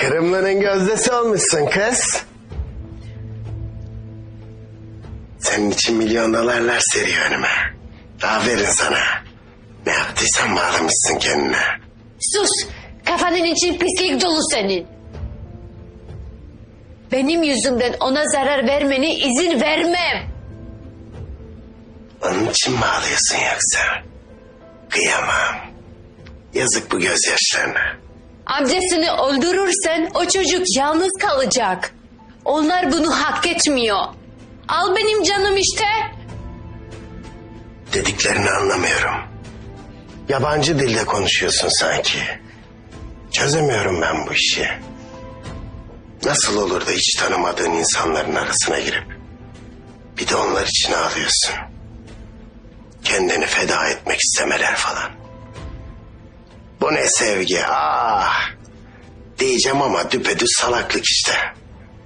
Kırımlı'nın gözdesi olmuşsun kız. Senin için milyon dolarlar seriyor önüme. Aferin sana. Ne yaptıysan bağlamışsın kendine. Sus! Kafanın için pislik dolu senin. Benim yüzümden ona zarar vermene izin vermem. Onun için mi ağlıyorsun yoksa? Kıyamam. Yazık bu gözyaşlarına. Amcasını öldürürsen o çocuk yalnız kalacak. Onlar bunu hak etmiyor. Al benim canım işte. Dediklerini anlamıyorum. Yabancı dilde konuşuyorsun sanki. Çözemiyorum ben bu işi. Nasıl olur da hiç tanımadığın insanların arasına girip bir de onlar için ağlıyorsun. Kendini feda etmek istemeler falan. Bu ne sevgi ah. Diyeceğim ama düpedüz salaklık işte.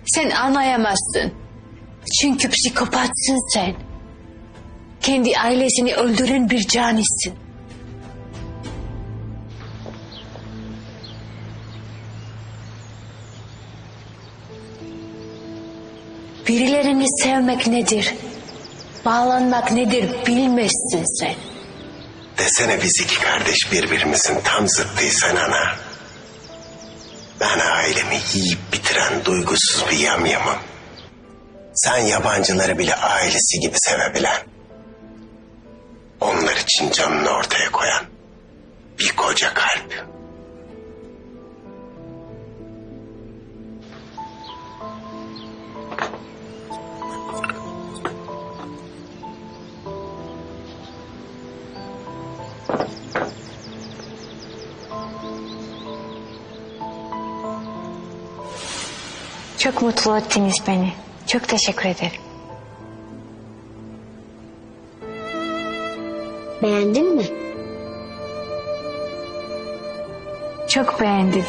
Sen anlayamazsın. Çünkü psikopatsın sen. Kendi ailesini öldüren bir canisin. Birilerini sevmek nedir? Bağlanmak nedir bilmezsin sen. Desene biz iki kardeş birbirimizin tam zıttıysan ana. Ben ailemi yiyip bitiren duygusuz bir yamyamım. Sen yabancıları bile ailesi gibi sevebilen. Onlar için canını ortaya koyan bir koca kalp. Çok mutlu ettiniz beni. Çok teşekkür ederim. Beğendin mi? Çok beğendim.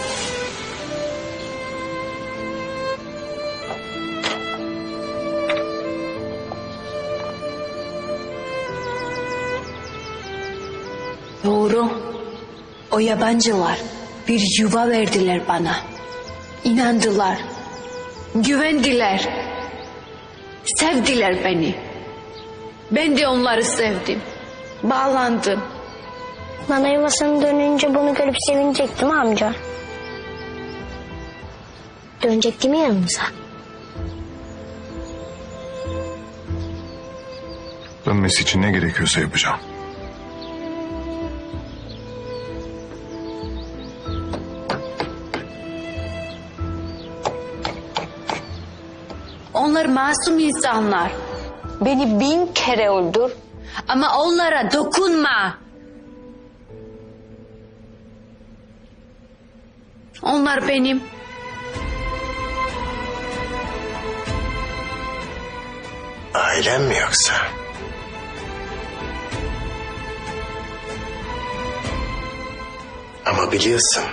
Doğru. O yabancılar bir yuva verdiler bana. İnandılar. Güvendiler. Sevdiler beni. Ben de onları sevdim. Bağlandım. Bana yuvasına dönünce bunu görüp sevinecek değil mi amca? Dönecek değil mi yanımıza? Dönmesi için ne gerekiyorsa yapacağım. Onlar masum insanlar. Beni bin kere öldür. Ama onlara dokunma. Onlar benim. Ailen mi yoksa? Ama biliyorsun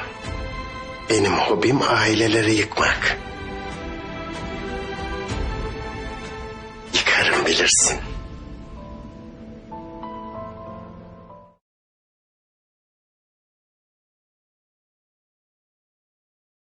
benim hobim aileleri yıkmak. Yıkarım bilirsin.